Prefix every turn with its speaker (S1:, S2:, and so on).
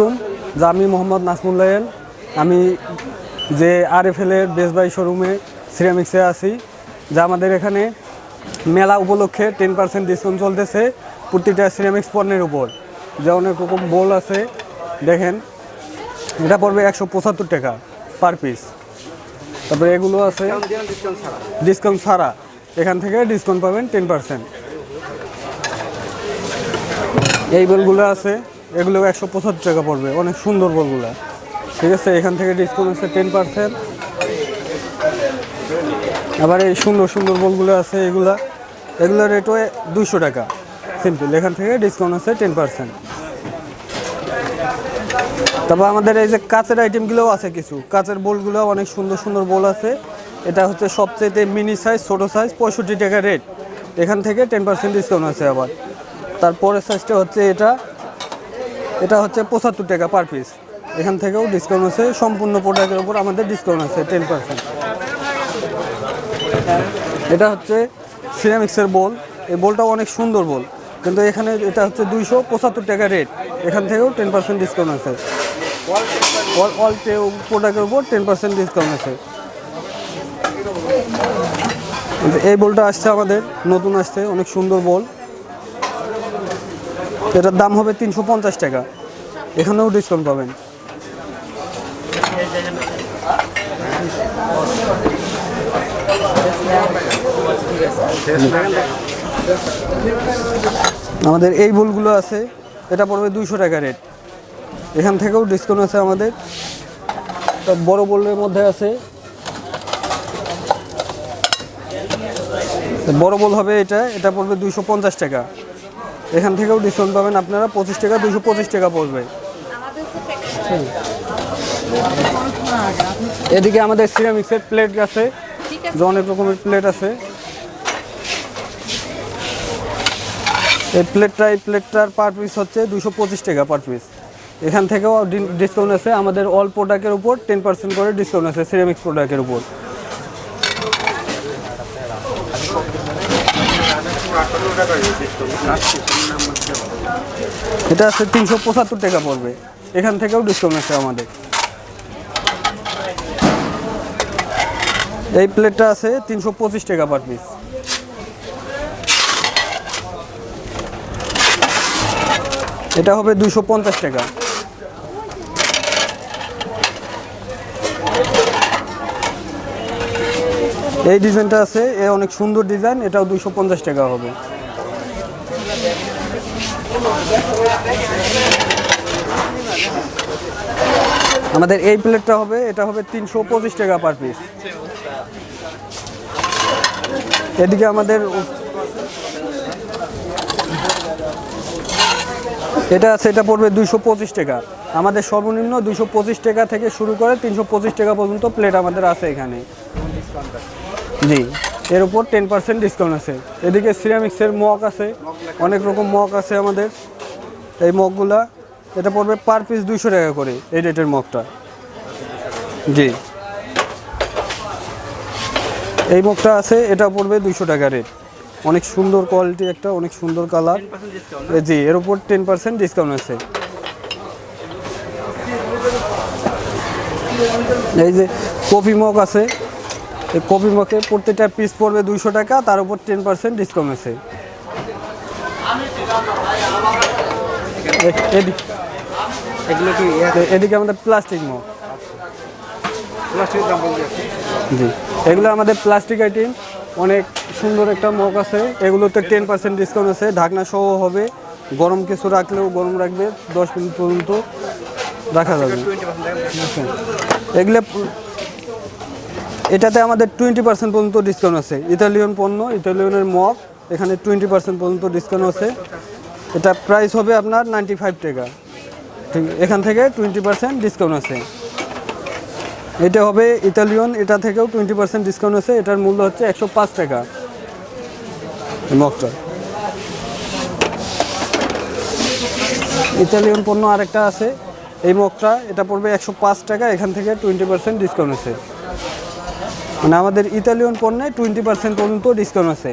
S1: আলাইকুম। যা আমি মোহাম্মদ নাসমুল্লায়ন আমি যে আর এফ এলের বেস বাই শোরুমে সিরামিক্সে আছি, যা আমাদের এখানে মেলা উপলক্ষে টেন পার্সেন্ট ডিসকাউন্ট চলতেছে প্রতিটা সিরামিক্স পণ্যের উপর। যা অনেক রকম বোল আছে, দেখেন, এটা পড়বে একশো পঁচাত্তর টাকা পার পিস তারপরে এগুলো আছে, ডিসকাউন্ট ছাড়া। এখান থেকে ডিসকাউন্ট পাবেন টেন পার্সেন্ট। এই বলগুলো আছে এগুলো একশো পঁচাত্তর টাকা পড়বে, অনেক সুন্দর বলগুলো। ঠিক আছে, এখান থেকে ডিসকাউন্ট আছে টেন পার্সেন্ট আবার এই সুন্দর সুন্দর বলগুলো আছে, এগুলা। এগুলোর রেটও দুশো টাকা। সিম্পল এখান থেকে ডিসকাউন্ট আছে টেন পার্সেন্ট তারপর আমাদের এই যে কাচের আইটেমগুলোও আছে কিছু। কাচের বোলগুলো অনেক সুন্দর সুন্দর বোল আছে। এটা হচ্ছে সবচেয়ে মিনি সাইজ ছোটো সাইজ পঁয়ষট্টি টাকা রেট এখান থেকে টেন পার্সেন্ট ডিসকাউন্ট আছে আবার। তারপরের সাইজটা হচ্ছে এটা। এটা হচ্ছে পঁচাত্তর টাকা পার পিস এখান থেকেও ডিসকাউন্ট আছে, সম্পূর্ণ প্রোডাক্টের উপর আমাদের ডিসকাউন্ট আছে টেন পার্সেন্ট এটা হচ্ছে সিরামিক্সের বোল এই বোলটা অনেক সুন্দর বোল কিন্তু এখানে এটা হচ্ছে দুইশো পঁচাত্তর টাকা রেট এখান থেকেও টেন পার্সেন্ট ডিসকাউন্ট আছে। অল অল প্রোডাক্টের উপর টেন পার্সেন্ট ডিসকাউন্ট আছে। এই বোলটা আসছে আমাদের, নতুন আসছে, অনেক সুন্দর বোল এটার দাম হবে তিনশো পঞ্চাশ টাকা। এখানেও ডিসকাউন্ট পাবেন। আমাদের এই বোলগুলো আছে, এটা পড়বে দুইশো টাকা রেট এখান থেকেও ডিসকাউন্ট আছে আমাদের। বড় বোলের মধ্যে আছে। বড় বোল হবে এটা এটা পড়বে দুইশো পঞ্চাশ টাকা। এখান থেকেও ডিসকাউন্ট পাবেন আপনারা, পঁচিশ টাকা দুশো পঁচিশ টাকা পড়বে। এদিকে আমাদের সিরামিক্সের প্লেট আছে। অনেক রকমের প্লেট আছে। এই প্লেটটা এই প্লেটটার পার পিস হচ্ছে দুশো পঁচিশ টাকা পার পিস এখান থেকেও ডিসকাউন্ট আছে। আমাদের অল প্রোডাক্টের উপর টেন পার্সেন্ট করে ডিসকাউন্ট আছে সিরামিক্স প্রোডাক্টের উপর। এটা আছে তিনশো পঁচাত্তর টাকা পড়বে। এখান থেকেও ডিসকাউন্ট আছে আমাদের। এই প্লেটটা আছে তিনশো পঁচিশ টাকা পার পিস এটা হবে দুশো পঞ্চাশ টাকা। এই ডিজাইনটা আছে, এ অনেক সুন্দর ডিজাইন, এটাও দুশো পঞ্চাশ টাকা হবে। আমাদের এই প্লেটটা হবে, এটা হবে তিনশো পঁচিশ টাকা পার পিস এদিকে আমাদের এটা আছে, এটা পড়বে দুইশো পঁচিশ টাকা। আমাদের সর্বনিম্ন দুইশো পঁচিশ টাকা থেকে শুরু করে তিনশো পঁচিশ টাকা পর্যন্ত প্লেট আমাদের আছে এখানে। জি, এর উপর টেন পার্সেন্ট ডিসকাউন্ট আছে। এদিকে সিরামিক্সের মগ আছে, অনেক রকম মগ আছে আমাদের। এই মগগুলা এটা পড়বে পার পিস দুইশো টাকা করে এই রেটের মগটা। জি। এই মগটা আছে এটা পড়বে দুইশো টাকা রেট অনেক সুন্দর কোয়ালিটি একটা অনেক সুন্দর কালার জি এর উপর টেন পার্সেন্ট ডিসকাউন্ট আছে। এই যে কফি মগ আছে এই কফি মগে প্রত্যেকটা পিস পড়বে দুইশো টাকা তার উপর টেন পার্সেন্ট ডিসকাউন্ট আছে।
S2: এগুলো কি
S1: এদিকে আমাদের প্লাস্টিক মগ
S2: প্লাস্টিকের দাম বলতে
S1: জি। এগুলো আমাদের প্লাস্টিক আইটেম অনেক সুন্দর একটা মগ আছে। এগুলোতে টেন পার্সেন্ট ডিসকাউন্ট আছে। ঢাকনা সহ হবে। গরম কিছু রাখলেও গরম রাখবে। দশ মিনিট পর্যন্ত রাখা যাবে। এগুলো এটাতে আমাদের টোয়েন্টি পার্সেন্ট পর্যন্ত ডিসকাউন্ট আছে। ইতালিয়ান পণ্য ইতালিয়ানের মগ এখানে টোয়েন্টি পার্সেন্ট পর্যন্ত ডিসকাউন্ট আছে। এটা প্রাইস হবে আপনার নাইনটি ফাইভ টাকা। এখান থেকে টোয়েন্টি পার্সেন্ট ডিসকাউন্ট আছে। এটা হবে ইতালিয়ান এটা থেকেও টোয়েন্টি পার্সেন্ট ডিসকাউন্ট আছে, এটার মূল্য হচ্ছে একশো পাঁচ টাকা। মগটা। ইতালিয়ান পণ্য আরেকটা আছে, এই মগটা, এটা পড়বে একশো পাঁচ টাকা, এখান থেকে টোয়েন্টি পার্সেন্ট ডিসকাউন্ট আছে। মানে আমাদের ইতালিয়ান পণ্যে টোয়েন্টি পার্সেন্ট পর্যন্ত ডিসকাউন্ট আছে।